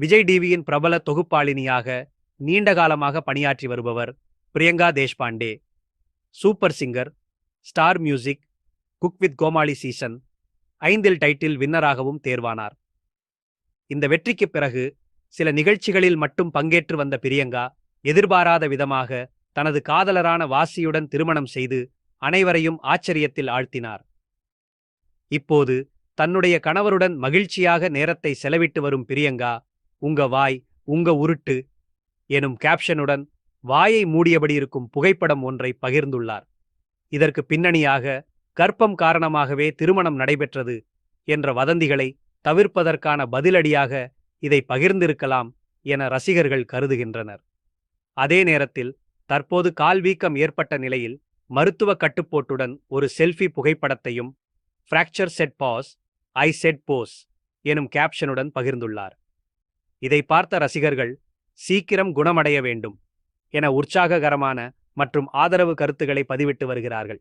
விஜய் டிவியின் பிரபல தொகுப்பாளினியாக நீண்ட காலமாக பணியாற்றி வருபவர் Priyanka Deshpande. Super singer star music cook with Comali season ஐந்தில் டைட்டில் வின்னராகவும் தேர்வானார். இந்த வெற்றிக்குப் பிறகு சில நிகழ்ச்சிகளில் மட்டும் பங்கேற்று வந்த பிரியங்கா எதிர்பாராத விதமாக தனது காதலரான வாசியுடன் திருமணம் செய்து அனைவரையும் ஆச்சரியத்தில் ஆழ்த்தினார். இப்போது தன்னுடைய கணவருடன் மகிழ்ச்சியாக நேரத்தை செலவிட்டு வரும் பிரியங்கா உங்க வாய் உங்க உருட்டு எனும் கேப்ஷனுடன் வாயை மூடியபடி இருக்கும் புகைப்படம் ஒன்றை பகிர்ந்துள்ளார். இதற்கு பின்னணியாக கர்ப்பம் காரணமாகவே திருமணம் நடைபெற்றது என்ற வதந்திகளை தவிர்ப்பதற்கான பதிலடியாக இதை பகிர்ந்திருக்கலாம் என ரசிகர்கள் கருதுகின்றனர். அதே நேரத்தில் தற்போது கால்வீக்கம் ஏற்பட்ட நிலையில் மருத்துவ கட்டுப்போட்டுடன் ஒரு selfie புகைப்படத்தையும் fracture set pass I set pose எனும் கேப்ஷனுடன் பகிர்ந்துள்ளார். இதை பார்த்த ரசிகர்கள் சீக்கிரம் குணமடைய வேண்டும் என உற்சாககரமான மற்றும் ஆதரவு கருத்துக்களை பதிவிட்டு வருகிறார்கள்.